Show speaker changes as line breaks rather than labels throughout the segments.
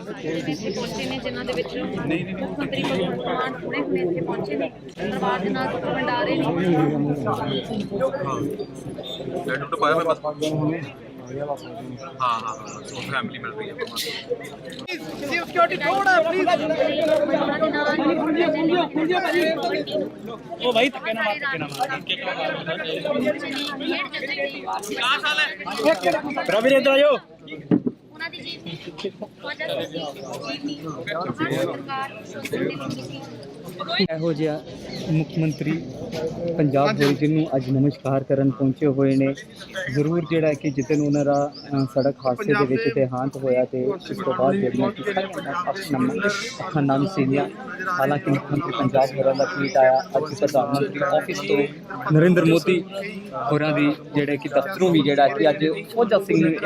ਇੱਥੇ ਪਹੁੰਚੇ ਨੇ, ਜਿਨ੍ਹਾਂ ਦੇ ਵਿੱਚ ਮੁੱਖ ਮੰਤਰੀ ਭਗਵੰਤ ਮਾਨ ਹੁਣੇ ਹੁਣੇ ਇੱਥੇ ਪਹੁੰਚੇ ਨੇ, ਪਰਿਵਾਰ ਦੇ ਨਾਲ ਵੰਡਾਰੇ ਨੇ।
ਲੈਟਰ ਤੋਂ ਪਾਇਆ ਮੈਂ ਬਸ ਹਾਂ ਹਾਂ ਸੋ ਫੈਮਿਲੀ ਮਿਲ ਰਹੀ ਹੈ ਆਪਾਂ
ਸਿਕਿਉਰਿਟੀ ਥੋੜਾ ਪਲੀਜ਼
ਉਹਨਾਂ ਦੇ ਨਾਲ
ਉਹ ਭਾਈ ਧੱਕੇ ਨਾ ਮਾਰ ਧੱਕੇ
ਉਹਨਾਂ ਦੀ ਜੀਤ ਦੀ ਵਜ੍ਹਾ ਸੀ? ਸਰਕਾਰ ਸੋਚਦੀ ਸੀ
ਇਹੋ ਜਿਹਾ ਮੁੱਖ ਮੰਤਰੀ ਪੰਜਾਬ ਦੇ ਜਿਹਨੂੰ ਅੱਜ ਨਮਸਕਾਰ ਕਰਨ ਪਹੁੰਚੇ ਹੋਏ ਨੇ। ਜ਼ਰੂਰ ਜਿਹੜਾ ਕਿ ਜਿੱਦਨ ਉਹਨਾਂ ਦਾ ਸੜਕ ਹਾਦਸੇ ਦੇ ਵਿੱਚ ਦੇਹਾਂਤ ਹੋਇਆ ਤੇ ਉਸ ਤੋਂ ਬਾਅਦ ਜਿਹੜੀਆਂ ਕਿ ਆਪਣਾ ਅੱਖਾਂ ਨਾਲ ਸੀਗੀਆਂ। ਹਾਲਾਂਕਿ ਮੁੱਖ ਮੰਤਰੀ ਪੰਜਾਬ ਹੋਰਾਂ ਦਾ ਟਵੀਟ ਆਇਆ ਅੱਜ ਪ੍ਰਧਾਨ ਮੰਤਰੀ ਆਫਿਸ ਤੋਂ ਨਰਿੰਦਰ ਮੋਦੀ ਹੋਰਾਂ ਦੀ ਜਿਹੜੇ ਕਿ ਦਫ਼ਤਰੋਂ ਵੀ ਜਿਹੜਾ ਕਿ ਅੱਜ ਫੌਜਾ ਸਿੰਘ ਨੂੰ ਇੱਕ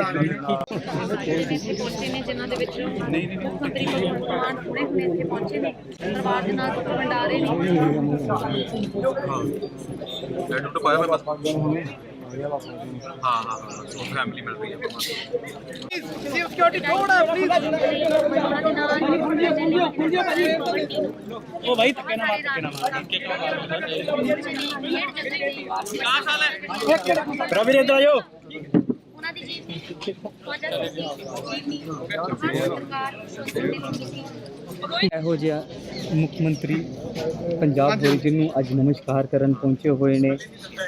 ਇੱਥੇ ਪਹੁੰਚੇ ਨੇ ਜਿਨ੍ਹਾਂ ਦੇ ਵਿੱਚ ਮੁੱਖ ਮੰਤਰੀ ਭਗਵੰਤ ਮਾਨ ਹੁਣੇ ਹੁਣੇ ਇੱਥੇ ਪਹੁੰਚੇ ਨੇ। ਪਰਿਵਾਰ ਦੇ ਨਾਲ ਵੰਡਾਰੇ ਨੇ।
ਲੈਟਰ ਤੋਂ ਪਾਇਆ ਮੈਂ ਬਸ ਹਾਂ ਹਾਂ ਸੋ ਫੈਮਿਲੀ ਮਿਲ ਰਹੀ ਹੈ ਆਪਾਂ
ਸਿਕਿਉਰਿਟੀ ਥੋੜਾ ਪਲੀਜ਼
ਉਹਨਾਂ ਦੇ ਨਾਲ
ਉਹ ਭਾਈ ਧੱਕੇ ਨਾ ਮਾਰ। ਧੱਕੇ ਨਾ ਮਾਰ
ਵਿਕਾਸ ਹਾਲ ਹੈ?
ਰਵੀ ਇੱਧਰ ਆਇਓ
ਉਹਨਾਂ ਦੀ ਸਰਕਾਰ ਸੀ।
ਇਹੋ ਜਿਹਾ ਮੁੱਖ ਮੰਤਰੀ ਪੰਜਾਬ ਦੇ ਜਿਹਨੂੰ ਅੱਜ ਨਮਸਕਾਰ ਕਰਨ ਪਹੁੰਚੇ ਹੋਏ ਨੇ।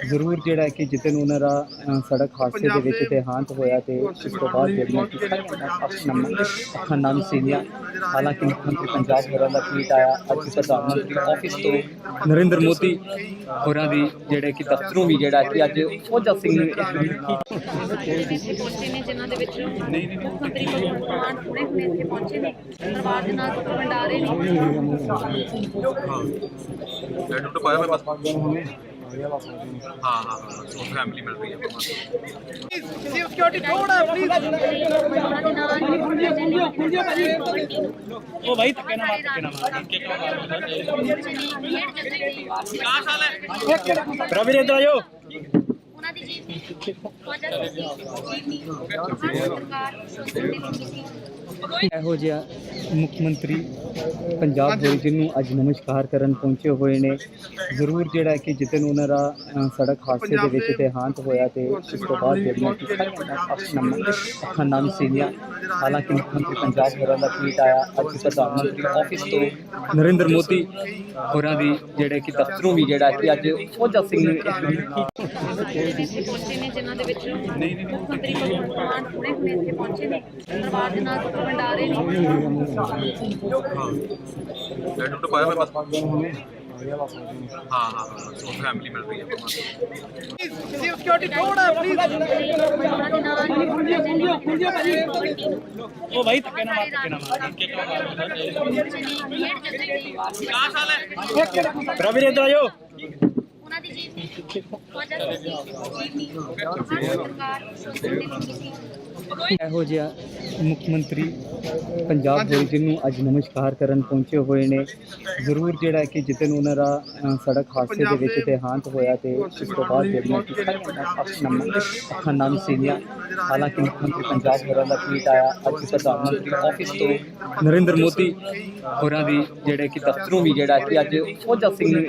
ਜ਼ਰੂਰ ਜਿਹੜਾ ਕਿ ਜਿੱਦਨ ਉਹਨਾਂ ਦਾ ਸੜਕ ਹਾਦਸੇ ਦੇ ਵਿੱਚ ਦੇਹਾਂਤ ਹੋਇਆ ਤੇ ਉਸ ਤੋਂ ਬਾਅਦ ਜਿਹੜੀਆਂ ਕਿ ਅੱਖਾਂ ਨਾਲ ਸੀਗੀਆਂ। ਹਾਲਾਂਕਿ ਮੁੱਖ ਮੰਤਰੀ ਪੰਜਾਬ ਹੋਰਾਂ ਦਾ ਟਵੀਟ ਆਇਆ ਅੱਜ ਪ੍ਰਧਾਨ ਮੰਤਰੀ ਆਫਿਸ ਤੋਂ ਨਰਿੰਦਰ ਮੋਦੀ ਹੋਰਾਂ ਦੀ ਜਿਹੜੇ ਕਿ ਦਫ਼ਤਰੋਂ ਵੀ ਜਿਹੜਾ ਕਿ ਅੱਜ ਫੌਜਾ ਸਿੰਘ ਨੂੰ ਇੱਕ
ਪਹੁੰਚੇ ਨੇ ਜਿਨ੍ਹਾਂ ਦੇ ਵਿੱਚ ਮੁੱਖ ਮੰਤਰੀ ਭਗਵੰਤ ਮਾਨ ਹੁਣੇ ਹੁਣੇ ਇੱਥੇ ਪਹੁੰਚੇ ਨੇ। ਪਰਿਵਾਰ ਦੇ ਨਾਲ ਵੰਡਾਰੇ ਨੇ।
ਲੈਟਰ ਤੋਂ ਪਾਇਆ ਮੈਂ ਬਸ ਹਾਂ ਹਾਂ ਸੋ ਫੈਮਿਲੀ ਮਿਲ ਰਹੀ ਹੈ ਆਪਾਂ
ਸਿਕਿਉਰਿਟੀ ਥੋੜਾ ਪਲੀਜ਼
ਉਹਨਾਂ ਦੇ ਨਾਲ
ਉਹ ਭਾਈ ਨਾ ਮਾਰ ਨਾ ਮਾਰ ਰਵੀ ਇੱਧਰ ਆਇਓ
ਉਹਨਾਂ ਦੀ ਜੀਤ ਦੀ ਵਜ੍ਹਾ ਤੋਂ ਸੀ ਸਰਕਾਰ ਸੋਚਦੀ ਨਹੀਂ ਸੀ
ਇਹੋ ਜਿਹਾ ਮੁੱਖ ਮੰਤਰੀ ਪੰਜਾਬ ਦੇ ਜਿਹਨੂੰ ਅੱਜ ਨਮਸਕਾਰ ਕਰਨ ਪਹੁੰਚੇ ਹੋਏ ਨੇ। ਜ਼ਰੂਰ ਜਿਹੜਾ ਕਿ ਜਿੱਦਨ ਉਹਨਾਂ ਦਾ ਸੜਕ ਹਾਦਸੇ ਦੇ ਵਿੱਚ ਦੇਹਾਂਤ ਹੋਇਆ ਤੇ ਉਸ ਤੋਂ ਬਾਅਦ ਜਿਹੜੀਆਂ ਕਿ ਅੱਖਾਂ ਨਾਲ ਸੀਗੀਆਂ। ਹਾਲਾਂਕਿ ਮੁੱਖ ਮੰਤਰੀ ਪੰਜਾਬ ਹੋਰਾਂ ਦਾ ਟਵੀਟ ਆਇਆ, ਅੱਜ ਪ੍ਰਧਾਨ ਮੰਤਰੀ ਆਫਿਸ ਤੋਂ ਨਰਿੰਦਰ ਮੋਦੀ ਹੋਰਾਂ ਦੀ ਜਿਹੜੇ ਕਿ ਦਫ਼ਤਰੋਂ ਵੀ ਜਿਹੜਾ ਕਿ ਅੱਜ ਫੌਜਾ ਸਿੰਘ ਨੂੰ ਇੱਕ
ਇੱਥੇ ਪਹੁੰਚੇ ਨੇ ਜਿਨ੍ਹਾਂ ਦੇ ਵਿੱਚ ਮੁੱਖ ਮੰਤਰੀ ਭਗਵੰਤ ਮਾਨ ਹੁਣੇ ਹੁਣੇ ਇੱਥੇ ਪਹੁੰਚੇ ਨੇ। ਪਰਿਵਾਰ ਦੇ ਨਾਲ ਵੰਡਾਰੇ ਨੇ
ਲੈਟਰ ਤੋਂ ਪਾਇਆ ਮੈਂ ਬਸ ਹਾਂ ਹਾਂ ਸੋ ਫੈਮਿਲੀ ਮਿਲ ਰਹੀ ਹੈ। ਆਪਾਂ
ਸਿਕਿਉਰਿਟੀ ਥੋੜਾ ਪਲੀਜ਼
ਉਹਨਾਂ ਦੇ ਨਾਲ
ਉਹ ਭਾਈ ਧੱਕੇ ਨਾ ਨਾ ਰਵੀ
ਉਹਨਾਂ ਦੀ ਜੀਤ ਸਰਕਾਰ ਸੋਚਦੀ ਨਹੀਂ ਸੀ
ਇਹੋ ਜਿਹਾ ਮੁੱਖ ਮੰਤਰੀ ਪੰਜਾਬ ਦੇ ਜਿਹਨੂੰ ਅੱਜ ਨਮਸਕਾਰ ਕਰਨ ਪਹੁੰਚੇ ਹੋਏ ਨੇ। ਜ਼ਰੂਰ ਜਿਹੜਾ ਕਿ ਜਿੱਦਨ ਉਹਨਾਂ ਦਾ ਸੜਕ ਹਾਦਸੇ ਦੇ ਵਿੱਚ ਦੇਹਾਂਤ ਹੋਇਆ ਤੇ ਉਸ ਤੋਂ ਬਾਅਦ ਜਿਹੜੀਆਂ ਕਿ ਸਾਰੀਆਂ ਅੱਖਾਂ ਨਾਲ ਸੀਗੀਆਂ। ਹਾਲਾਂਕਿ ਮੁੱਖ ਮੰਤਰੀ ਪੰਜਾਬ ਹੋਰਾਂ ਦਾ ਟਵੀਟ ਆਇਆ, ਅੱਜ ਪ੍ਰਧਾਨ ਮੰਤਰੀ ਆਫਿਸ ਤੋਂ ਨਰਿੰਦਰ ਮੋਦੀ ਹੋਰਾਂ ਦੀ ਜਿਹੜੇ ਕਿ ਦਫ਼ਤਰੋਂ ਵੀ ਜਿਹੜਾ ਕਿ ਅੱਜ ਫੌਜਾ ਸਿੰਘ ਨੂੰ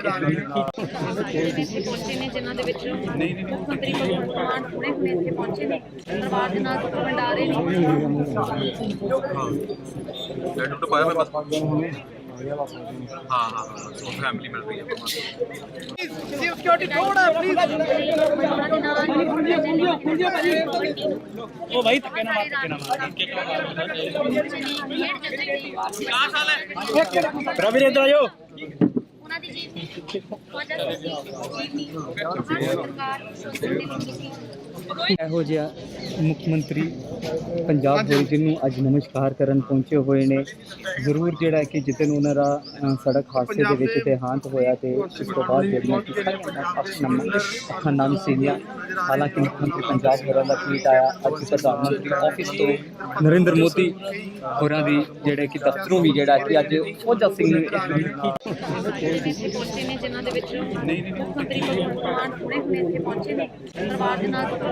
ਪਹੁੰਚੇ ਨੇ ਜਿਨ੍ਹਾਂ ਦੇ ਵਿੱਚ ਮੁੱਖ ਮੰਤਰੀ ਭਗਵੰਤ ਮਾਨ ਹੁਣੇ ਹੁਣੇ ਇੱਥੇ ਪਹੁੰਚੇ ਨੇ। ਪਰਿਵਾਰ ਦੇ ਨਾਲ ਵੰਡਾਰੇ ਨੇ
ਲੈਟਰ ਤੋਂ ਪਾਇਆ ਮੈਂ ਬਸ ਹਾਂ ਹਾਂ ਸੋ ਫੈਮਿਲੀ ਮਿਲ ਰਹੀ ਹੈ ਆਪਾਂ
ਸਿਕਿਉਰਿਟੀ ਥੋੜਾ ਪਲੀਜ਼
ਉਹਨਾਂ ਦੇ ਨਾਲ
ਉਹ ਭਾਈ ਧੱਕੇ ਨਾ ਮਾਰ ਧੱਕੇ ਨਾ ਮਾਰ
ਵਿਕਾਸ ਹਾਲ ਹੈ
ਰਵੀ ਇੱਧਰ ਆਇਓ
ਉਹਨਾਂ ਦੀ ਜੀਤ ਦੀ ਵਜ੍ਹਾ ਤੋਂ ਸੀ ਸਰਕਾਰ ਸੋਚਦੀ ਨਹੀਂ ਸੀ
ਇਹੋ ਜਿਹਾ ਮੁੱਖ ਮੰਤਰੀ ਪੰਜਾਬ ਦੇ ਜਿਹਨੂੰ ਅੱਜ ਨਮਸਕਾਰ ਕਰਨ ਪਹੁੰਚੇ ਹੋਏ ਨੇ। ਜ਼ਰੂਰ ਜਿਹੜਾ ਕਿ ਜਿੱਦਨ ਉਹਨਾਂ ਦਾ ਸੜਕ ਹਾਦਸੇ ਦੇ ਵਿੱਚ ਦੇਹਾਂਤ ਹੋਇਆ ਤੇ ਉਸ ਤੋਂ ਬਾਅਦ ਜਿਹੜੀਆਂ ਕਿ ਆਪਣਾ ਅੱਖਾਂ ਨਾਲ ਸੀਗੀਆਂ। ਹਾਲਾਂਕਿ ਮੁੱਖ ਮੰਤਰੀ ਪੰਜਾਬ ਹੋਰਾਂ ਦਾ ਟਵੀਟ ਆਇਆ, ਅੱਜ ਪ੍ਰਧਾਨ ਮੰਤਰੀ ਆਫਿਸ ਤੋਂ ਨਰਿੰਦਰ ਮੋਦੀ ਹੋਰਾਂ ਦੀ ਜਿਹੜੇ ਕਿ ਦਫ਼ਤਰੋਂ ਵੀ ਜਿਹੜਾ ਕਿ ਅੱਜ ਫੌਜਾ ਸਿੰਘ ਨੂੰ
ਪਹੁੰਚੇ ਨੇ, ਜਿਨ੍ਹਾਂ ਦੇ ਵਿੱਚ ਮੁੱਖ ਮੰਤਰੀ ਭਗਵੰਤ ਮਾਨ ਹੁਣੇ ਇੱਥੇ ਪਹੁੰਚੇ ਨੇ। ਪਰਿਵਾਰ ਦੇ ਨਾਲ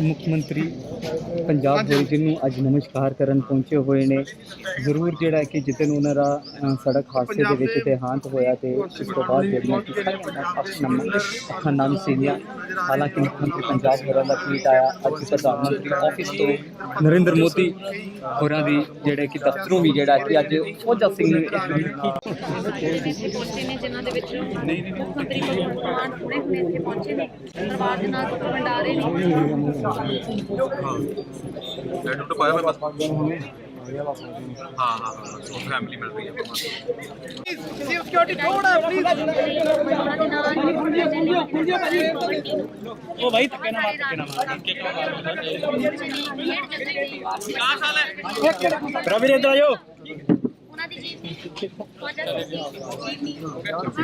ਮੁੱਖ ਮੰਤਰੀ ਪੰਜਾਬ ਦੇ ਜਿਹਨੂੰ ਅੱਜ ਨਮਸਕਾਰ ਕਰਨ ਪਹੁੰਚੇ ਹੋਏ ਨੇ। ਜ਼ਰੂਰ ਜਿਹੜਾ ਕਿ ਜਿੱਦਨ ਉਹਨਾਂ ਦਾ ਸੜਕ ਹਾਦਸੇ ਦੇ ਵਿੱਚ ਦੇਹਾਂਤ ਹੋਇਆ ਤੇ ਉਸ ਤੋਂ ਬਾਅਦ ਜਿਹੜੀਆਂ ਕਿ ਸਾਰੀਆਂ ਅੱਖਾਂ ਸੀਗੀਆਂ ਹਾਲਾਂਕਿ ਮੁੱਖ ਮੰਤਰੀ ਪੰਜਾਬ ਹੋਰਾਂ ਦਾ ਟਵੀਟ ਆਇਆ। ਅੱਜ ਪ੍ਰਧਾਨ ਮੰਤਰੀ ਆਫਿਸ ਤੋਂ ਨਰਿੰਦਰ ਮੋਦੀ ਹੋਰਾਂ ਦੀ ਜਿਹੜੇ ਕਿ ਦਫ਼ਤਰੋਂ ਵੀ ਜਿਹੜਾ ਕਿ ਅੱਜ ਫੌਜਾ ਸਿੰਘ ਨੇ ਇੱਕ
ਜਿਹੜੇ ਇੱਥੇ ਪਹੁੰਚੇ ਨੇ ਜਿਨ੍ਹਾਂ ਦੇ ਵਿੱਚ ਮੁੱਖ ਮੰਤਰੀ ਭਗਵੰਤ ਮਾਨ ਹੁਣੇ ਹੁਣੇ ਇੱਥੇ ਪਹੁੰਚੇ ਨੇ। ਪਰਿਵਾਰ ਦੇ ਨਾਲ ਵੰਡਾਰੇ ਨੇ।
ਰੈਡ ਰੂਟ ਪਾਇਆ ਮੈਂ ਬਸ ਹਾਂ ਹਾਂ ਹਾਂ ਸੋ ਫੈਮਿਲੀ ਮਿਲ ਰਹੀ ਹੈ ਆਪਾਂ ਨੂੰ
प्लीज सिक्योरिटी थोड़ा प्लीज
ਉਹਨਾਂ ਦੇ ਨਾਲ
ओ भाई धक्के ना मार धक्के ना मार रवि इधर आयो
ਉਹਨਾਂ ਦੀ ਜੀ ਵਜ੍ਹਾ ਸੀ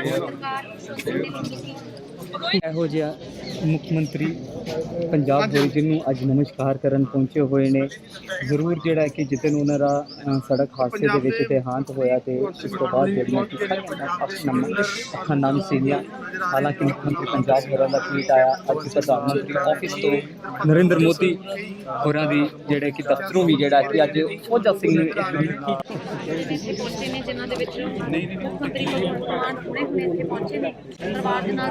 ਸਰਕਾਰ ਸੋਚਦੀ ਨਹੀਂ ਸੀ
ਇਹੋ ਜਿਹਾ ਮੁੱਖ ਮੰਤਰੀ ਪੰਜਾਬ ਦੇ ਜਿਹਨੂੰ ਅੱਜ ਨਮਸਕਾਰ ਕਰਨ ਪਹੁੰਚੇ ਹੋਏ ਨੇ। ਜ਼ਰੂਰ ਜਿਹੜਾ ਕਿ ਜਿੱਦਨ ਉਹਨਾਂ ਦਾ ਸੜਕ ਹਾਦਸੇ ਦੇ ਵਿੱਚ ਦੇਹਾਂਤ ਹੋਇਆ ਤੇ ਉਸ ਤੋਂ ਬਾਅਦ ਜਿਹੜੀਆਂ ਕਿ ਅੱਖਾਂ ਨਾਲ ਸੀਗੀਆਂ। ਹਾਲਾਂਕਿ ਮੁੱਖ ਮੰਤਰੀ ਪੰਜਾਬ ਹੋਰਾਂ ਦਾ ਟਵੀਟ ਆਇਆ, ਅੱਜ ਪ੍ਰਧਾਨ ਮੰਤਰੀ ਆਫਿਸ ਤੋਂ ਨਰਿੰਦਰ ਮੋਦੀ ਹੋਰਾਂ ਦੀ ਜਿਹੜੇ ਕਿ ਦਫ਼ਤਰੋਂ ਵੀ ਜਿਹੜਾ ਕਿ ਅੱਜ ਫੌਜਾ ਸਿੰਘ ਨੇ
ਪਹੁੰਚੇ ਨੇ ਜਿਨ੍ਹਾਂ ਦੇ ਵਿੱਚ ਮੁੱਖ ਮੰਤਰੀ ਭਗਵੰਤ ਮਾਨ ਹੁਣੇ ਹੁਣੇ ਇੱਥੇ ਪਹੁੰਚੇ ਨੇ। ਪਰਿਵਾਰ ਦੇ ਨਾਲ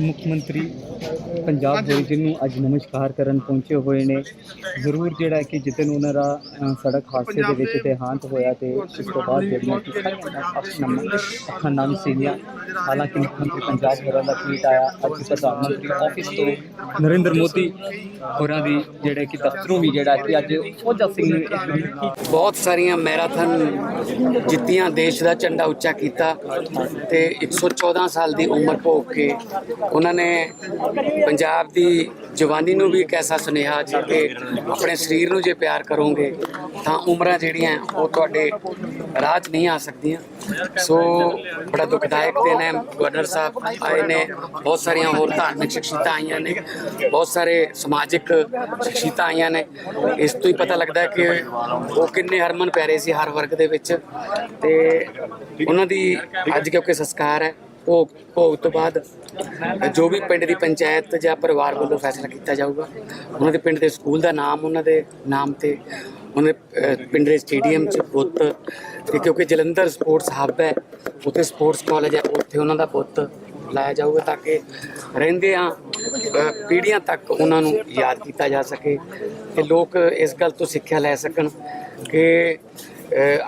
ਮੁੱਖ ਮੰਤਰੀ ਪੰਜਾਬ ਦੇ ਜਿਹਨੂੰ ਅੱਜ ਨਮਸਕਾਰ ਕਰਨ ਪਹੁੰਚੇ ਹੋਏ ਨੇ। ਜ਼ਰੂਰ ਜਿਹੜਾ ਕਿ ਜਿੱਦਨ ਉਹਨਾਂ ਦਾ ਸੜਕ ਹਾਦਸੇ ਦੇ ਵਿੱਚ ਦੇਹਾਂਤ ਹੋਇਆ ਤੇ ਉਸ ਤੋਂ ਬਾਅਦ ਜਿਹੜੀਆਂ ਕਿ ਸਾਰੀਆਂ ਅੱਖਾਂ ਨਾਲ ਸੀਗੀਆਂ। ਹਾਲਾਂਕਿ ਮੁੱਖ ਮੰਤਰੀ ਪੰਜਾਬ ਹੋਰਾਂ ਦਾ ਟਵੀਟ ਆਇਆ, ਅੱਜ ਪ੍ਰਧਾਨ ਮੰਤਰੀ ਆਫਿਸ ਤੋਂ ਨਰਿੰਦਰ ਮੋਦੀ ਹੋਰਾਂ ਦੀ ਜਿਹੜੇ ਕਿ ਦਫ਼ਤਰੋਂ ਵੀ ਜਿਹੜਾ ਕਿ ਅੱਜ ਫੌਜਾ ਸਿੰਘ ਨੇ
ਬਹੁਤ ਸਾਰੀਆਂ ਮੈਰਾਥਨ ਜਿੱਤੀਆਂ, ਦੇਸ਼ ਦਾ ਝੰਡਾ ਉੱਚਾ ਕੀਤਾ ਤੇ 114 ਸਾਲ ਦੀ ਉਮਰ ਭੋਗ ਕੇ ਉਹਨਾਂ ਨੇ ਪੰਜਾਬ ਦੀ ਜਵਾਨੀ ਨੂੰ ਵੀ ਇੱਕ ਐਸਾ ਸੁਨੇਹਾ ਜੀ ਕਿ ਆਪਣੇ ਸਰੀਰ ਨੂੰ ਜੇ ਪਿਆਰ ਕਰੋਗੇ, ਤਾਂ ਉਮਰਾਂ ਜਿਹੜੀਆਂ ਉਹ ਤੁਹਾਡੇ ਰਾਹ 'ਚ ਨਹੀਂ ਆ ਸਕਦੀਆਂ। ਸੋ ਬੜਾ ਦੁਖਦਾਇਕ ਦਿਨ ਹੈ। ਗਵਰਨਰ ਸਾਹਿਬ ਆਏ ਨੇ। ਬਹੁਤ ਸਾਰੀਆਂ ਹੋਰ ਧਾਰਮਿਕ ਸ਼ਖਸੀਅਤਾਂ ਆਈਆਂ ਨੇ। ਬਹੁਤ ਸਾਰੇ ਸਮਾਜਿਕ ਸ਼ਖਸੀਅਤਾਂ ਆਈਆਂ ਨੇ। ਇਸ ਤੋਂ ਹੀ ਪਤਾ ਲੱਗਦਾ ਕਿ ਉਹ ਕਿੰਨੇ ਹਰਮਨ ਪਿਆਰੇ ਸੀ ਹਰ ਵਰਗ ਦੇ ਵਿੱਚ। ਤੇ ਉਹਨਾਂ ਦੀ ਅੱਜ ਕਿਉਂਕਿ ਸੰਸਕਾਰ ਹੈ, ਭੋਗ ਭੋਗ ਤੋਂ ਬਾਅਦ ਜੋ ਵੀ ਪਿੰਡ ਦੀ ਪੰਚਾਇਤ ਜਾਂ ਪਰਿਵਾਰ ਵੱਲੋਂ ਫੈਸਲਾ ਕੀਤਾ ਜਾਊਗਾ, ਉਹਨਾਂ ਦੇ ਪਿੰਡ ਦੇ ਸਕੂਲ ਦਾ ਨਾਮ ਉਹਨਾਂ ਦੇ ਨਾਮ ਤੇ, ਉਹਨਾਂ ਦੇ ਪਿੰਡ ਦੇ ਸਟੇਡੀਅਮ 'ਚ ਪੁੱਤ ਤੇ ਕਿਉਂਕਿ ਜਲੰਧਰ ਸਪੋਰਟਸ ਹੱਬ ਹੈ, ਉੱਥੇ ਸਪੋਰਟਸ ਕਾਲਜ ਹੈ, ਉੱਥੇ ਉਹਨਾਂ ਦਾ ਪੁੱਤ ਲਾਇਆ ਜਾਊਗਾ ਤਾਂ ਕਿ ਰਹਿੰਦੇ ਆ ਪੀੜ੍ਹੀਆਂ ਤੱਕ ਉਹਨਾਂ ਨੂੰ ਯਾਦ ਕੀਤਾ ਜਾ ਸਕੇ ਤੇ ਲੋਕ ਇਸ ਗੱਲ ਤੋਂ ਸਿੱਖਿਆ ਲੈ ਸਕਣ ਕਿ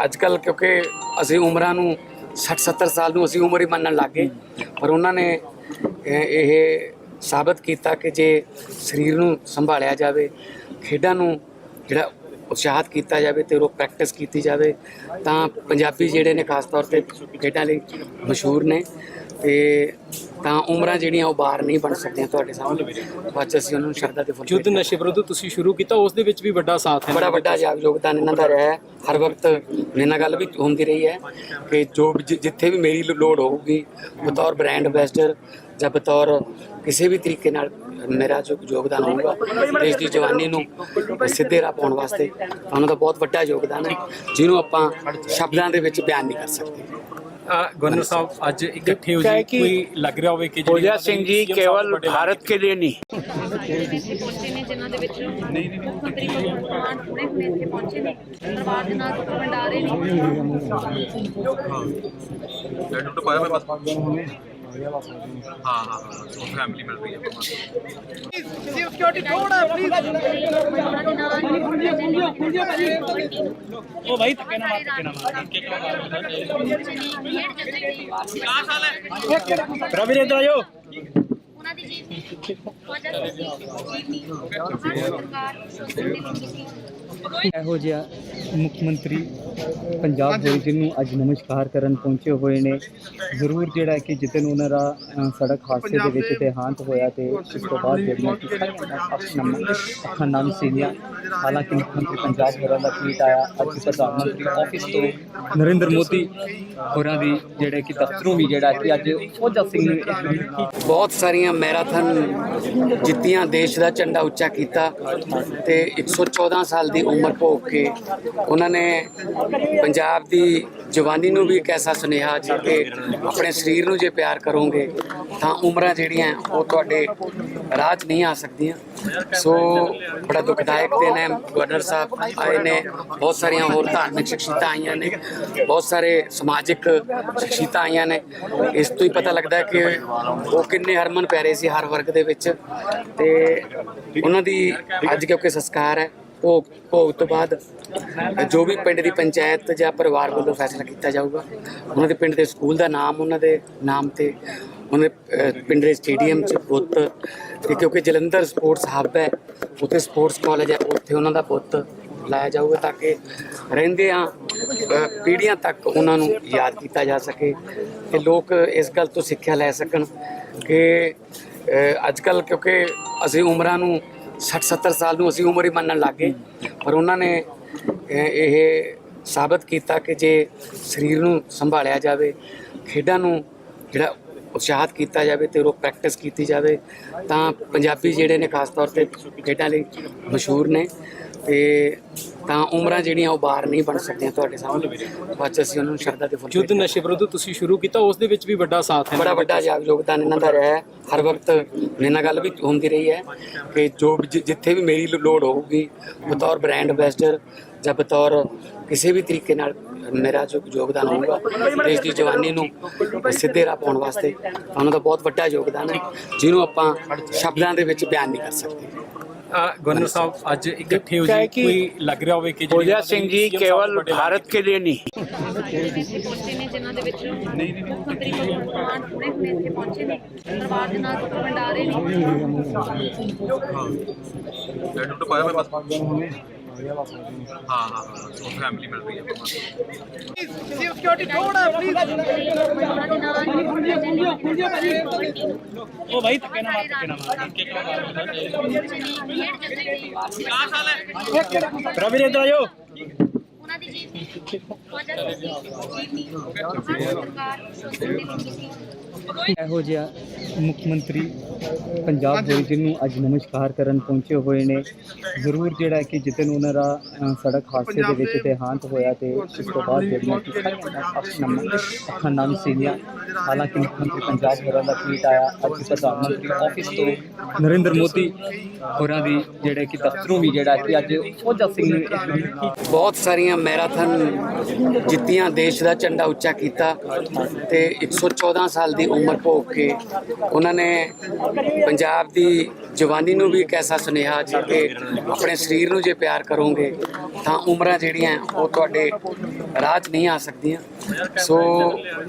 ਅੱਜ ਕੱਲ ਕਿਉਂਕਿ ਅਸੀਂ ਉਮਰਾਂ ਨੂੰ 60 70 ਸਾਲ ਨੂੰ ਅਸੀਂ ਉਮਰ ਹੀ ਮੰਨਣ ਲੱਗ ਗਏ, ਪਰ ਉਹਨਾਂ ਨੇ ਇਹ ਸਾਬਤ ਕੀਤਾ ਕਿ ਜੇ ਸਰੀਰ ਨੂੰ ਸੰਭਾਲਿਆ ਜਾਵੇ ਖੇਡਾਂ ਨੂੰ ਜਿਹੜਾ ਉਤਸ਼ਾਹਤ ਕੀਤਾ ਜਾਵੇ ਤੇ ਉਹ ਪ੍ਰੈਕਟਿਸ ਕੀਤੀ ਜਾਵੇ ਤਾਂ ਪੰਜਾਬੀ ਜਿਹੜੇ ਨੇ ਖਾਸ ਤੌਰ ਤੇ ਖੇਡਾਂ ਲਈ ਮਸ਼ਹੂਰ ਨੇ ਤੇ ਤਾਂ ਉਮਰਾਂ ਜਿਹੜੀਆਂ ਉਹ ਬਾਹਰ ਨਹੀਂ ਬਣ ਸਕਦੀਆਂ ਤੁਹਾਡੇ ਸਾਹਮਣੇ। ਬਾਅਦ ਅਸੀਂ ਉਹਨਾਂ ਨੂੰ ਸ਼ਰਧਾ ਦੇ ਫੁੱਲ
ਯੁੱਧ ਨਸ਼ੇ ਵਿਰੁੱਧ ਤੁਸੀਂ ਸ਼ੁਰੂ ਕੀਤਾ ਉਸ ਦੇ ਵਿੱਚ ਵੀ ਵੱਡਾ ਸਾਥ ਹੈ।
ਬੜਾ ਵੱਡਾ ਯਾਗ ਯੋਗਦਾਨ ਇਹਨਾਂ ਦਾ ਰਿਹਾ ਹੈ। ਹਰ ਵਕਤ ਮੇਰੇ ਨਾਲ ਗੱਲ ਵੀ ਹੁੰਦੀ ਰਹੀ ਹੈ ਕਿ ਜੋ ਜਿੱਥੇ ਵੀ ਮੇਰੀ ਲੋੜ ਹੋਊਗੀ ਬਤੌਰ ਬ੍ਰਾਂਡ ਐਂਬੈਸਡਰ ਜਾਂ ਬਤੌਰ ਕਿਸੇ ਵੀ ਤਰੀਕੇ ਨਾਲ ਮੇਰਾ ਜੋ ਯੋਗਦਾਨ ਹੋਊਗਾ ਦੇਸ਼ ਦੀ ਜਵਾਨੀ ਨੂੰ ਸਿੱਧੇ ਰਾਹ ਪਾਉਣ ਵਾਸਤੇ ਉਹਨਾਂ ਦਾ ਬਹੁਤ ਵੱਡਾ ਯੋਗਦਾਨ ਹੈ ਜਿਹਨੂੰ ਆਪਾਂ ਸ਼ਬਦਾਂ ਦੇ ਵਿੱਚ ਬਿਆਨ ਨਹੀਂ ਕਰ ਸਕਦੇ
ਗਵਰਨਰ ਸਾਹਿਬ ਅੱਜ ਇਕੱਠੇ ਹੋ ਜੀ ਕੋਈ ਲੱਗ ਰਿਹਾ ਹੋਵੇ ਕਿ
भोजा सिंह जी केवल भारत के लिए नहीं
ਜਿਹੜੇ ਇੱਥੇ ਪਹੁੰਚੇ ਨੇ ਦੇ ਦੇ
ਪਾਇਆ ਮੈਂ ਬਸ ਹਾਂ ਹਾਂ ਸੋ ਫੈਮਿਲੀ ਮਿਲ ਰਹੀ ਹੈ ਆਪਾਂ ਨੂੰ।
ਉਹ ਭਾਈ ਧੱਕੇ ਨਾ ਮਾਰ ਧੱਕੇ ਨਾ ਮਾਰ। ਕਿ ਕਿਉਂ ਮਾਰ ਰਵੀ ਰੇਂਦਰ ਆਇਓ
ਉਹਨਾਂ ਦੀ ਜੀਵਨੀ ਵਜ੍ਹਾ ਸਰਕਾਰ ਸੋਚਦੀ ਸੀ
ਇਹੋ ਜਿਹਾ ਮੁੱਖ ਮੰਤਰੀ ਪੰਜਾਬ ਹੋਏ ਜਿਹਨੂੰ ਅੱਜ ਨਮਸਕਾਰ ਕਰਨ ਪਹੁੰਚੇ ਹੋਏ ਨੇ। ਜ਼ਰੂਰ ਜਿਹੜਾ ਕਿ ਜਿੱਦਨ ਉਹਨਾਂ ਦਾ ਸੜਕ ਹਾਦਸੇ ਦੇ ਵਿੱਚ ਦੇਹਾਂਤ ਹੋਇਆ ਤੇ ਉਸ ਤੋਂ ਬਾਅਦ ਜਿਹੜੀਆਂ ਕਿ ਸਾਰੀਆਂ ਅੱਖਾਂ ਨਾਮ ਸੀਗੀਆਂ। ਹਾਲਾਂਕਿ ਮੁੱਖ ਮੰਤਰੀ ਪੰਜਾਬ ਹੋਰਾਂ ਦਾ ਟਵੀਟ ਆਇਆ। ਅੱਜ ਪ੍ਰਧਾਨ ਮੰਤਰੀ ਆਫਿਸ ਤੋਂ ਨਰਿੰਦਰ ਮੋਦੀ ਹੋਰਾਂ ਦੀ ਜਿਹੜੇ ਕਿ ਦਫ਼ਤਰੋਂ ਵੀ ਜਿਹੜਾ ਕਿ ਅੱਜ ਫੌਜਾ ਸਿੰਘ ਨੂੰ
ਬਹੁਤ ਸਾਰੀਆਂ ਮੈਰਾਥਨ ਜਿੱਤੀਆਂ, ਦੇਸ਼ ਦਾ ਝੰਡਾ ਉੱਚਾ ਕੀਤਾ ਤੇ 114 ਸਾਲ ਦੀ ਉਮਰ ਭੋਗ ਕੇ ਉਹਨਾਂ ਨੇ ਪੰਜਾਬ ਦੀ ਜਵਾਨੀ ਨੂੰ ਵੀ ਇੱਕ ਐਸਾ ਸੁਨੇਹਾ ਜੇ ਕਿ ਆਪਣੇ ਸਰੀਰ ਨੂੰ ਜੇ ਪਿਆਰ ਕਰੋਗੇ, ਤਾਂ ਉਮਰਾਂ ਜਿਹੜੀਆਂ ਉਹ ਤੁਹਾਡੇ ਰਾਹ 'ਚ ਨਹੀਂ ਆ ਸਕਦੀਆਂ। ਸੋ ਬੜਾ ਦੁਖਦਾਇਕ ਦਿਨ ਹੈ। ਗਵਰਨਰ ਸਾਹਿਬ ਆਏ ਨੇ। ਬਹੁਤ ਸਾਰੀਆਂ ਹੋਰ ਧਾਰਮਿਕ ਸ਼ਖਸੀਅਤਾਂ ਆਈਆਂ ਨੇ। ਬਹੁਤ ਸਾਰੇ ਸਮਾਜਿਕ ਸ਼ਖਸੀਅਤਾਂ ਆਈਆਂ ਨੇ। ਇਸ ਤੋਂ ਹੀ ਪਤਾ ਲੱਗਦਾ ਕਿ ਉਹ ਕਿੰਨੇ ਹਰਮਨ ਪਿਆਰੇ ਸੀ ਹਰ ਵਰਗ ਦੇ ਵਿੱਚ। ਤੇ ਉਹਨਾਂ ਦੀ ਅੱਜ ਕਿਉਂਕਿ ਸੰਸਕਾਰ ਹੈ, ਭੋਗ ਭੋਗ ਤੋਂ ਬਾਅਦ ਜੋ ਵੀ ਪਿੰਡ ਦੀ ਪੰਚਾਇਤ ਜਾਂ ਪਰਿਵਾਰ ਵੱਲੋਂ ਫੈਸਲਾ ਕੀਤਾ ਜਾਊਗਾ, ਉਹਨਾਂ ਦੇ ਪਿੰਡ ਦੇ ਸਕੂਲ ਦਾ ਨਾਮ ਉਹਨਾਂ ਦੇ ਨਾਮ ਤੇ, ਉਹਨਾਂ ਦੇ ਪਿੰਡ ਦੇ ਸਟੇਡੀਅਮ 'ਚ ਪੁੱਤ, ਤੇ ਕਿਉਂਕਿ ਜਲੰਧਰ ਸਪੋਰਟਸ ਹੱਬ ਹੈ, ਉੱਥੇ ਸਪੋਰਟਸ ਕਾਲਜ ਹੈ, ਉੱਥੇ ਉਹਨਾਂ ਦਾ ਪੁੱਤ ਲਾਇਆ ਜਾਊਗਾ ਤਾਂ ਕਿ ਰਹਿੰਦੇ ਆ ਪੀੜ੍ਹੀਆਂ ਤੱਕ ਉਹਨਾਂ ਨੂੰ ਯਾਦ ਕੀਤਾ ਜਾ ਸਕੇ ਤੇ ਲੋਕ ਇਸ ਗੱਲ ਤੋਂ ਸਿੱਖਿਆ ਲੈ ਸਕਣ ਕਿ ਅੱਜ ਕੱਲ ਕਿਉਂਕਿ ਅਸੀਂ ਉਮਰਾਂ ਨੂੰ 60 70 ਸਾਲ ਨੂੰ ਅਸੀਂ ਉਮਰ ਹੀ ਮੰਨਣ ਲੱਗੇ ਪਰ ਉਹਨਾਂ ਨੇ ਇਹ ਸਾਬਤ ਕੀਤਾ ਕਿ ਜੇ ਸਰੀਰ ਨੂੰ ਸੰਭਾਲਿਆ ਜਾਵੇ, ਖੇਡਾਂ ਨੂੰ ਜਿਹੜਾ ਉਤਸ਼ਾਹਤ ਕੀਤਾ ਜਾਵੇ ਤੇ ਉਹ ਪ੍ਰੈਕਟਿਸ ਕੀਤੀ ਜਾਵੇ, ਤਾਂ ਪੰਜਾਬੀ ਜਿਹੜੇ ਨੇ ਖਾਸ ਤੌਰ ਤੇ ਖੇਡਾਂ ਲਈ ਮਸ਼ਹੂਰ ਨੇ। ਤੇ ਤਾਂ ਉਮਰਾਂ ਜਿਹੜੀਆਂ ਉਹ ਬਾਹਰ ਨਹੀਂ ਬਣ ਸਕਦੀਆਂ ਤੁਹਾਡੇ ਸਾਹਮਣੇ। ਬਸ ਅਸੀਂ ਉਹਨਾਂ ਨੂੰ ਸ਼ਰਧਾ ਦੇ ਫੁੱਲ
ਯੁੱਧ ਨਸ਼ੇ ਵਿਰੁੱਧ ਤੁਸੀਂ ਸ਼ੁਰੂ ਕੀਤਾ ਉਸ ਦੇ ਵਿੱਚ ਵੀ ਵੱਡਾ ਸਾਥ ਹੈ।
ਬੜਾ ਵੱਡਾ ਯਾਗ- ਯੋਗਦਾਨ ਇਹਨਾਂ ਦਾ ਰਿਹਾ ਹਰ ਵਕਤ ਮੇਰੇ ਨਾਲ ਗੱਲ ਵੀ ਹੁੰਦੀ ਰਹੀ ਹੈ ਕਿ ਜੋ ਜਿੱਥੇ ਵੀ ਮੇਰੀ ਲੋੜ ਹੋਊਗੀ ਬਤੌਰ ਬ੍ਰਾਂਡ ਐਂਬੈਸਡਰ ਜਾਂ ਬਤੌਰ ਕਿਸੇ ਵੀ ਤਰੀਕੇ ਨਾਲ ਮੇਰਾ ਜੋ ਯੋਗਦਾਨ ਹੋਊਗਾ ਦੇਸ਼ ਦੀ ਜਵਾਨੀ ਨੂੰ ਸਿੱਧੇ ਰਾਹ ਪਾਉਣ ਵਾਸਤੇ ਤਾਂ ਉਹਨਾਂ ਦਾ ਬਹੁਤ ਵੱਡਾ ਯੋਗਦਾਨ ਹੈ ਜਿਹਨੂੰ ਆਪਾਂ ਸ਼ਬਦਾਂ ਦੇ ਵਿੱਚ ਬਿਆਨ ਨਹੀਂ ਕਰ ਸਕਦੇ।
ਅ, ਗਵਰਨਰ ਸਾਹਿਬ ਅੱਜ ਇਕੱਠੇ ਹੋ
क्या है
ਜੀ
कि
ਕੋਈ ਲੱਗ ਰਿਹਾ ਹੋਵੇ ਕਿ
फौजिया सिंह जी केवल भारत के लिए नहीं
ਜਿਹੜੇ ਇੱਥੇ ਪਹੁੰਚੇ ਨੇ ਜਿਨ੍ਹਾਂ ਦੇ ਵਿੱਚ ਮੁੱਖ ਮੰਤਰੀ ਭਗਵੰਤ ਮਾਨ ਹੁਣੇ ਹੁਣੇ ਇੱਥੇ ਪਹੁੰਚੇ ਨੇ ਪਰਿਵਾਰ ਦੇ ਨਾਲ ਦੁੱਖ ਵੰਡਾ ਰਹੇ ਨੇ
ਲੈਟਰ ਤੋਂ ਪਾਇਆ ਮੈਂ ਬਸ ਹਾਂ ਹਾਂ ਸੋ ਫੈਮਿਲੀ ਮਿਲ ਰਹੀ ਹੈ ਆਪਾਂ ਨੂੰ।
ਉਹ ਭਾਈ ਧੱਕੇ ਨਾ ਮਾਰ ਧੱਕੇ ਨਾ ਮਾਰ। ਕਿ ਕਿਉਂ ਮਾਰ ਰਵੀ ਰੇਂਦਰ ਆਇਓ
ਉਹਨਾਂ ਦੀ ਜੀਵਨੀ ਜੀਵਨੀ ਸਰਕਾਰ
ਇਹੋ ਜਿਹਾ ਮੁੱਖ ਮੰਤਰੀ ਪੰਜਾਬ ਹੋਏ ਜਿਹਨੂੰ ਅੱਜ ਨਮਸਕਾਰ ਕਰਨ ਪਹੁੰਚੇ ਹੋਏ ਨੇ। ਜ਼ਰੂਰ ਜਿਹੜਾ ਕਿ ਜਿੱਦਨ ਉਹਨਾਂ ਦਾ ਸੜਕ ਹਾਦਸੇ ਦੇ ਵਿੱਚ ਦੇਹਾਂਤ ਹੋਇਆ ਤੇ ਉਸ ਤੋਂ ਬਾਅਦ ਜਿਹੜੀਆਂ ਕਿ ਅੱਖਾਂ ਨਾਮ ਸੀਗੀਆਂ। ਹਾਲਾਂਕਿ ਮੁੱਖ ਮੰਤਰੀ ਪੰਜਾਬ ਹੋਰਾਂ ਦਾ ਟਵੀਟ ਆਇਆ ਅੱਜ ਪ੍ਰਧਾਨ ਮੰਤਰੀ ਆਫਿਸ ਤੋਂ ਨਰਿੰਦਰ ਮੋਦੀ ਹੋਰਾਂ ਦੀ ਜਿਹੜੇ ਕਿ ਦਫ਼ਤਰੋਂ ਵੀ ਜਿਹੜਾ ਕਿ ਅੱਜ ਫੌਜਾ ਸਿੰਘ ਨੂੰ
ਬਹੁਤ ਸਾਰੀਆਂ ਮੈਰਾਥਨ ਜਿੱਤੀਆਂ ਦੇਸ਼ ਦਾ ਝੰਡਾ ਉੱਚਾ ਕੀਤਾ ਤੇ 114 ਸਾਲ ਦੀ ਉਮਰ ਭੋਗ ਕੇ ਉਹਨਾਂ ਨੇ ਪੰਜਾਬ ਦੀ ਜਵਾਨੀ ਨੂੰ ਵੀ ਇੱਕ ਐਸਾ ਸੁਨੇਹਾ ਜੇ ਕਿ ਆਪਣੇ ਸਰੀਰ ਨੂੰ ਜੇ ਪਿਆਰ ਕਰੋਗੇ, ਤਾਂ ਉਮਰਾਂ ਜਿਹੜੀਆਂ ਉਹ ਤੁਹਾਡੇ ਰਾਹ 'ਚ ਨਹੀਂ ਆ ਸਕਦੀਆਂ। ਸੋ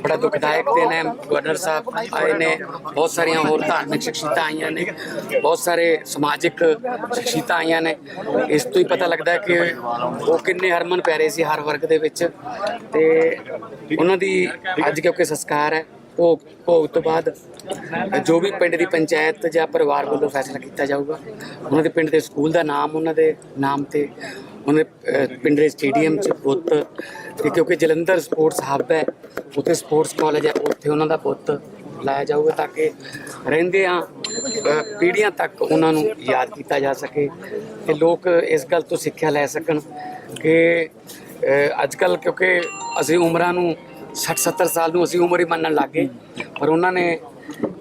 ਬੜਾ ਦੁਖਦਾਇਕ ਦਿਨ ਹੈ। ਗਵਰਨਰ ਸਾਹਿਬ ਆਏ ਨੇ, ਬਹੁਤ ਸਾਰੀਆਂ ਹੋਰ ਧਾਰਮਿਕ ਸ਼ਖਸੀਅਤਾਂ ਆਈਆਂ ਨੇ, ਬਹੁਤ ਸਾਰੇ ਸਮਾਜਿਕ ਸ਼ਖਸੀਅਤਾਂ ਆਈਆਂ ਨੇ। ਇਸ ਤੋਂ ਹੀ ਪਤਾ ਲੱਗਦਾ ਕਿ ਉਹ ਕਿੰਨੇ ਹਰਮਨ ਪਿਆਰੇ ਸੀ ਹਰ ਵਰਗ ਦੇ ਵਿੱਚ। ਤੇ ਉਹਨਾਂ ਦੀ ਅੱਜ ਕਿਉਂਕਿ ਸੰਸਕਾਰ ਹੈ, ਭੋਗ ਭੋਗ ਤੋਂ ਬਾਅਦ ਜੋ ਵੀ ਪਿੰਡ ਦੀ ਪੰਚਾਇਤ ਜਾਂ ਪਰਿਵਾਰ ਵੱਲੋਂ ਫੈਸਲਾ ਕੀਤਾ ਜਾਊਗਾ, ਉਹਨਾਂ ਦੇ ਪਿੰਡ ਦੇ ਸਕੂਲ ਦਾ ਨਾਮ ਉਹਨਾਂ ਦੇ ਨਾਮ ਤੇ, ਉਹਨਾਂ ਦੇ ਪਿੰਡ ਦੇ ਸਟੇਡੀਅਮ 'ਚ ਪੁੱਤ, ਤੇ ਕਿਉਂਕਿ ਜਲੰਧਰ ਸਪੋਰਟਸ ਹੱਬ ਹੈ, ਉੱਥੇ ਸਪੋਰਟਸ ਕਾਲਜ ਹੈ, ਉੱਥੇ ਉਹਨਾਂ ਦਾ ਪੁੱਤ ਲਾਇਆ ਜਾਊਗਾ ਤਾਂ ਕਿ ਰਹਿੰਦੇ ਆ ਪੀੜ੍ਹੀਆਂ ਤੱਕ ਉਹਨਾਂ ਨੂੰ ਯਾਦ ਕੀਤਾ ਜਾ ਸਕੇ ਤੇ ਲੋਕ ਇਸ ਗੱਲ ਤੋਂ ਸਿੱਖਿਆ ਲੈ ਸਕਣ ਕਿ ਅੱਜ ਕੱਲ ਕਿਉਂਕਿ ਅਸੀਂ ਉਮਰਾਂ ਨੂੰ 60 70 ਸਾਲ ਨੂੰ ਅਸੀਂ ਉਮਰ ਹੀ ਮੰਨਣ ਲੱਗ ਗਏ, ਪਰ ਉਹਨਾਂ ਨੇ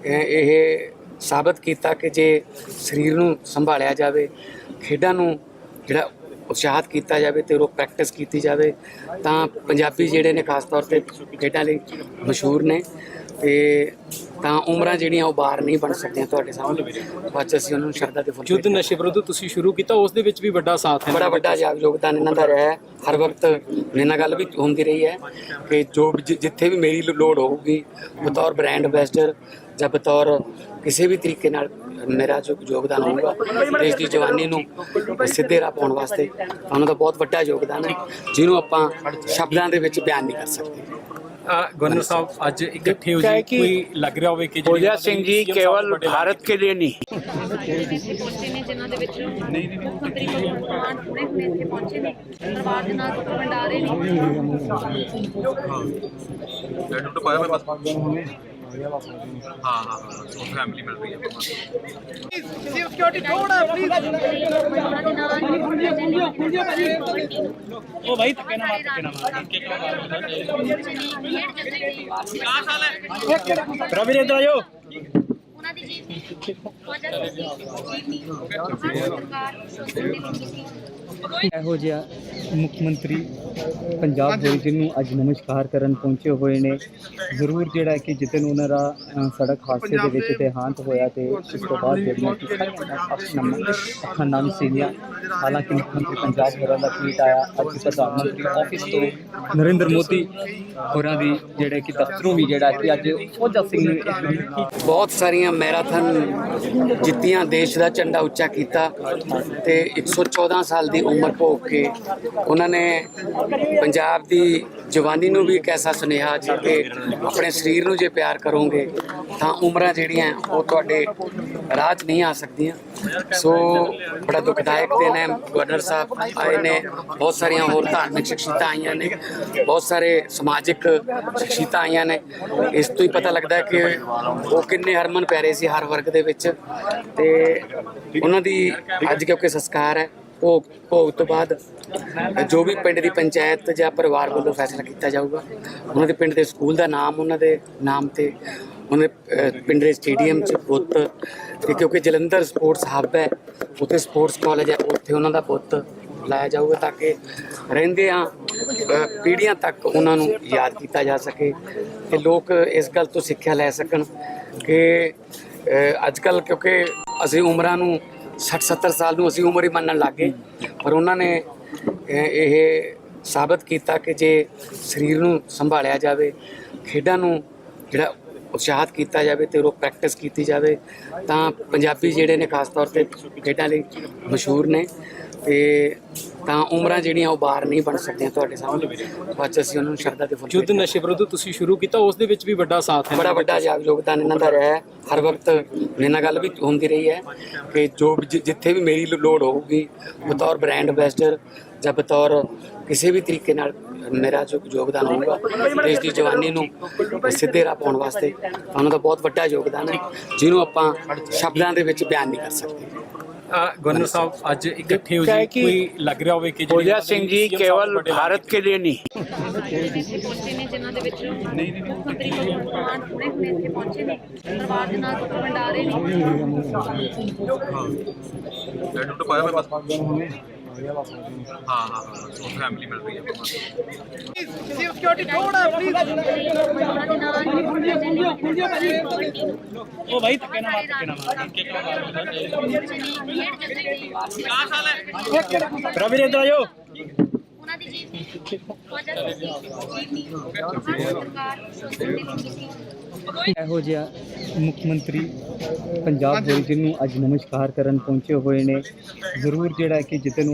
ਇਹ ਸਾਬਤ ਕੀਤਾ ਕਿ ਜੇ ਸਰੀਰ ਨੂੰ ਸੰਭਾਲਿਆ ਜਾਵੇ, ਖੇਡਾਂ ਨੂੰ ਜਿਹੜਾ ਉਤਸ਼ਾਹਤ ਕੀਤਾ ਜਾਵੇ ਤੇ ਉਹ ਪ੍ਰੈਕਟਿਸ ਕੀਤੀ ਜਾਵੇ, ਤਾਂ ਪੰਜਾਬੀ ਜਿਹੜੇ ਨੇ ਖਾਸ ਤੌਰ ਤੇ ਖੇਡਾਂ ਲਈ ਮਸ਼ਹੂਰ ਨੇ। ਤੇ ਤਾਂ ਉਮਰਾਂ ਜਿਹੜੀਆਂ ਉਹ ਬਾਹਰ ਨਹੀਂ ਬਣ ਸਕਦੀਆਂ ਤੁਹਾਡੇ ਸਾਹਮਣੇ। 'ਚ ਅਸੀਂ ਉਹਨਾਂ ਨੂੰ ਸ਼ਰਧਾ ਦੇ ਫੁੱਲ
ਯੁੱਧ ਨਸ਼ੇ ਵਿਰੁੱਧ ਤੁਸੀਂ ਸ਼ੁਰੂ ਕੀਤਾ ਉਸ ਦੇ ਵਿੱਚ ਵੀ ਵੱਡਾ ਸਾਥ ਹੈ।
ਬੜਾ ਵੱਡਾ ਯਾਗ- ਯੋਗਦਾਨ ਇਹਨਾਂ ਦਾ ਰਿਹਾ ਹੈ। ਹਰ ਵਕਤ ਮੇਰੇ ਨਾਲ ਗੱਲ ਵੀ ਹੁੰਦੀ ਰਹੀ ਹੈ ਕਿ ਜੋ ਜਿੱਥੇ ਵੀ ਮੇਰੀ ਲੋੜ ਹੋਊਗੀ ਬਤੌਰ ਬ੍ਰਾਂਡ ਐਂਬੈਸਡਰ ਜਾਂ ਬਤੌਰ ਕਿਸੇ ਵੀ ਤਰੀਕੇ ਨਾਲ ਮੇਰਾ ਜੋ ਯੋਗਦਾਨ ਹੋਊਗਾ ਦੇਸ਼ ਦੀ ਜਵਾਨੀ ਨੂੰ ਸਿੱਧੇ ਰਾਹ ਪਾਉਣ ਵਾਸਤੇ ਉਹਨਾਂ ਦਾ ਬਹੁਤ ਵੱਡਾ ਯੋਗਦਾਨ ਹੈ ਜਿਹਨੂੰ ਆਪਾਂ ਸ਼ਬਦਾਂ ਦੇ ਵਿੱਚ ਬਿਆਨ ਨਹੀਂ ਕਰ ਸਕਦੇ।
ਅ, ਗਵਰਨਰ ਸਾਹਿਬ ਅੱਜ ਇਕੱਠੇ ਹੋ
क्या है
ਜੀ
कि
ਕੋਈ ਲੱਗ ਰਿਹਾ ਹੋਵੇ ਕਿ
भोजा सिंह जी केवल भारत के लिए नहीं
ਜਿਹੜੇ ਇੱਥੇ ਪਹੁੰਚੇ ਨੇ ਜਿਨ੍ਹਾਂ ਦੇ ਵਿੱਚ ਮੁੱਖ ਮੰਤਰੀ ਭਗਵੰਤ ਮਾਨ ਹੁਣੇ ਹੁਣੇ ਇੱਥੇ ਪਹੁੰਚੇ ਨੇ ਪਰਿਵਾਰ ਦੇ ਨਾਲ ਚਿੱਤਰ ਵੰਡਾ ਰਹੇ ਨੇ
ਲੈਟਰ ਤੋਂ ਪਾਇਆ ਮੈਂ ਬਸ ਹਾਂ ਹਾਂ ਹਾਂ ਉਹ ਫੈਮਿਲੀ ਮਿਲ ਰਹੀ ਹੈ ਆਪਾਂ ਨੂੰ।
ਸਿਕਿਉਰਿਟੀ ਥੋੜਾ ਪਲੀਜ਼ ਉਹਨਾਂ ਦੇ ਨਾਲ
ਉਹ ਭਾਈ ਧੱਕੇ ਨਾ ਮਾਰ ਧੱਕੇ ਨਾ ਮਾਰ। ਰਵੀ ਇੱਧਰ ਆਇਓ
ਉਹਨਾਂ ਦੀ ਜੀਵਨੀ ਵਜ੍ਹਾ ਹਰ ਸਰਕਾਰ ਸੋਚਦੀ
ਇਹੋ ਜਿਹਾ ਮੁੱਖ ਮੰਤਰੀ ਪੰਜਾਬ ਦੇ ਜਿਹਨੂੰ ਅੱਜ ਨਮਸਕਾਰ ਕਰਨ ਪਹੁੰਚੇ ਹੋਏ ਨੇ। ਜ਼ਰੂਰ ਜਿਹੜਾ ਕਿ ਜਿੱਦਨ ਉਹਨਾਂ ਦਾ ਸੜਕ ਹਾਦਸੇ ਦੇ ਵਿੱਚ ਦੇਹਾਂਤ ਹੋਇਆ ਤੇ ਉਸ ਤੋਂ ਬਾਅਦ ਜਿਹੜੀਆਂ ਕਿ ਸਾਰੀਆਂ ਅੱਖਾਂ ਅੱਖਾਂ ਨਾਲ ਸੀਗੀਆਂ। ਹਾਲਾਂਕਿ ਮੁੱਖ ਮੰਤਰੀ ਪੰਜਾਬ ਹੋਰਾਂ ਦਾ ਟਵੀਟ ਆਇਆ, ਅੱਜ ਪ੍ਰਧਾਨ ਮੰਤਰੀ ਆਫਿਸ ਤੋਂ ਨਰਿੰਦਰ ਮੋਦੀ ਹੋਰਾਂ ਦੀ ਜਿਹੜੇ ਕਿ ਦਫ਼ਤਰੋਂ ਵੀ ਜਿਹੜਾ ਕਿ ਅੱਜ ਫੌਜਾ ਸਿੰਘ ਨੇ
ਬਹੁਤ ਸਾਰੀਆਂ ਮੈਰਾਥਨ ਜਿੱਤੀਆਂ, ਦੇਸ਼ ਦਾ ਝੰਡਾ ਉੱਚਾ ਕੀਤਾ ਤੇ 114 ਸਾਲ ਦੀ ਉਮਰ ਭੋਗ ਕੇ ਉਹਨਾਂ ਨੇ ਪੰਜਾਬ ਦੀ ਜਵਾਨੀ ਨੂੰ ਵੀ ਇੱਕ ਐਸਾ ਸੁਨੇਹਾ ਜੀ ਕਿ ਆਪਣੇ ਸਰੀਰ ਨੂੰ ਜੇ ਪਿਆਰ ਕਰੋਗੇ, ਤਾਂ ਉਮਰਾਂ ਜਿਹੜੀਆਂ ਉਹ ਤੁਹਾਡੇ ਰਾਹ 'ਚ ਨਹੀਂ ਆ ਸਕਦੀਆਂ। ਸੋ ਬੜਾ ਦੁਖਦਾਇਕ ਦਿਨ ਹੈ। ਗਵਰਨਰ ਸਾਹਿਬ ਆਏ ਨੇ। ਬਹੁਤ ਸਾਰੀਆਂ ਹੋਰ ਧਾਰਮਿਕ ਸ਼ਖਸੀਅਤਾਂ ਆਈਆਂ ਨੇ। ਬਹੁਤ ਸਾਰੇ ਸਮਾਜਿਕ ਸ਼ਖਸੀਅਤਾਂ ਆਈਆਂ ਨੇ। ਇਸ ਤੋਂ ਹੀ ਪਤਾ ਲੱਗਦਾ ਕਿ ਉਹ ਕਿੰਨੇ ਹਰਮਨ ਪਿਆਰੇ ਸੀ ਹਰ ਵਰਗ ਦੇ ਵਿੱਚ। ਤੇ ਉਹਨਾਂ ਦੀ ਅੱਜ ਕਿਉਂਕਿ ਸੰਸਕਾਰ ਹੈ ਭੋਗ ਭੋਗ ਤੋਂ ਬਾਅਦ ਜੋ ਵੀ ਪਿੰਡ ਦੀ ਪੰਚਾਇਤ ਜਾਂ ਪਰਿਵਾਰ ਵੱਲੋਂ ਫੈਸਲਾ ਕੀਤਾ ਜਾਊਗਾ, ਉਹਨਾਂ ਦੇ ਪਿੰਡ ਦੇ ਸਕੂਲ ਦਾ ਨਾਮ, ਉਹਨਾਂ ਦੇ ਨਾਮ ਤੇ ਉਹਨਾਂ ਦੇ ਪਿੰਡ ਦੇ ਸਟੇਡੀਅਮ 'ਚ ਪੁੱਤ ਤੇ ਕਿਉਂਕਿ ਜਲੰਧਰ ਸਪੋਰਟਸ ਹੱਬ ਹੈ, ਉੱਥੇ ਸਪੋਰਟਸ ਕਾਲਜ ਹੈ, ਉੱਥੇ ਉਹਨਾਂ ਦਾ ਪੁੱਤ ਲਾਇਆ ਜਾਊਗਾ ਤਾਂ ਕਿ ਰਹਿੰਦੇ ਆ ਪੀੜ੍ਹੀਆਂ ਤੱਕ ਉਹਨਾਂ ਨੂੰ ਯਾਦ ਕੀਤਾ ਜਾ ਸਕੇ ਤੇ ਲੋਕ ਇਸ ਗੱਲ ਤੋਂ ਸਿੱਖਿਆ ਲੈ ਸਕਣ ਕਿ ਅੱਜ ਕੱਲ ਕਿਉਂਕਿ ਅਸੀਂ ਉਮਰਾਂ ਨੂੰ 60 70 ਸਾਲ ਨੂੰ ਅਸੀਂ ਉਮਰ ਹੀ ਮੰਨਣ ਲੱਗ ਗਏ। ਪਰ ਉਹਨਾਂ ਨੇ ਇਹ ਸਾਬਤ ਕੀਤਾ ਕਿ ਜੇ ਸਰੀਰ ਨੂੰ ਸੰਭਾਲਿਆ ਜਾਵੇ, ਖੇਡਾਂ ਨੂੰ ਜਿਹੜਾ ਉਤਸ਼ਾਹਤ ਕੀਤਾ ਜਾਵੇ ਤੇ ਉਹ ਪ੍ਰੈਕਟਿਸ ਕੀਤੀ ਜਾਵੇ, ਤਾਂ ਪੰਜਾਬੀ ਜਿਹੜੇ ਨੇ ਖਾਸ ਤੌਰ ਤੇ ਖੇਡਾਂ ਲਈ ਮਸ਼ਹੂਰ ਨੇ। ਤੇ ਤਾਂ ਉਮਰਾਂ ਜਿਹੜੀਆਂ ਉਹ ਬਾਹਰ ਨਹੀਂ ਬਣ ਸਕਦੀਆਂ ਤੁਹਾਡੇ ਸਾਹਮਣੇ। ਬਾਅਦ 'ਚ ਅਸੀਂ ਉਹਨਾਂ ਨੂੰ ਸ਼ਰਧਾ ਦੇ ਫੁੱਲ
ਯੁੱਧ ਨਸ਼ੇ ਵਿਰੁੱਧ ਤੁਸੀਂ ਸ਼ੁਰੂ ਕੀਤਾ ਉਸ ਦੇ ਵਿੱਚ ਵੀ ਵੱਡਾ ਸਾਥ ਹੈ।
ਬੜਾ ਵੱਡਾ ਯਾਗ- ਯੋਗਦਾਨ ਇਹਨਾਂ ਦਾ ਰਿਹਾ ਹਰ ਵਕਤ ਮੇਰੇ ਨਾਲ ਗੱਲ ਵੀ ਹੁੰਦੀ ਰਹੀ ਹੈ ਕਿ ਜੋ ਜਿੱਥੇ ਵੀ ਮੇਰੀ ਲੋੜ ਹੋਊਗੀ ਬਤੌਰ ਬ੍ਰਾਂਡ ਐਂਬੈਸਡਰ ਜਾਂ ਬਤੌਰ ਕਿਸੇ ਵੀ ਤਰੀਕੇ ਨਾਲ ਮੇਰਾ ਜੋ ਯੋਗਦਾਨ ਹੋਊਗਾ ਦੇਸ਼ ਦੀ ਜਵਾਨੀ ਨੂੰ ਸਿੱਧੇ ਰਾਹ ਪਾਉਣ ਵਾਸਤੇ ਤਾਂ ਉਹਨਾਂ ਦਾ ਬਹੁਤ ਵੱਡਾ ਯੋਗਦਾਨ ਹੈ ਜਿਹਨੂੰ ਆਪਾਂ ਸ਼ਬਦਾਂ ਦੇ ਵਿੱਚ ਬਿਆਨ ਨਹੀਂ ਕਰ ਸਕਦੇ।
ਅ, ਗਵਰਨਰ ਸਾਹਿਬ ਅੱਜ ਇਕੱਠੇ ਹੋ
क्या है
ਜੀ
कि
ਕੋਈ ਲੱਗ ਰਿਹਾ ਹੋਵੇ ਕਿ
भोजा सिंह जी केवल भारत के लिए नहीं
ਜਿਹੜੇ ਇੱਥੇ ਪਹੁੰਚੇ ਨੇ ਜਿਨ੍ਹਾਂ ਦੇ ਵਿੱਚ ਮੁੱਖ ਮੰਤਰੀ ਭਗਵੰਤ ਮਾਨ ਹੁਣੇ ਹੁਣੇ ਇੱਥੇ ਪਹੁੰਚੇ ਨੇ ਪਰਿਵਾਰ ਦੇ ਨਾਲ ਚਿੱਤਰ ਵੰਡਾ ਰਹੇ ਨੇ
ਹਾਂ ਹਾਂ ਹਾਂ ਹੈ।
ਰਵੀ ਇੱਧਰ ਆਇਓ
ਉਹਨਾਂ ਦੀ ਜੀਵਨੀ
ਇਹੋ ਜਿਹਾ ਮੁੱਖ ਮੰਤਰੀ ਪੰਜਾਬ ਦੇ ਜਿਹਨੂੰ ਅੱਜ ਨਮਸਕਾਰ ਕਰਨ ਪਹੁੰਚੇ ਹੋਏ ਨੇ। ਜ਼ਰੂਰ ਜਿਹੜਾ ਕਿ ਜਿੱਦਨ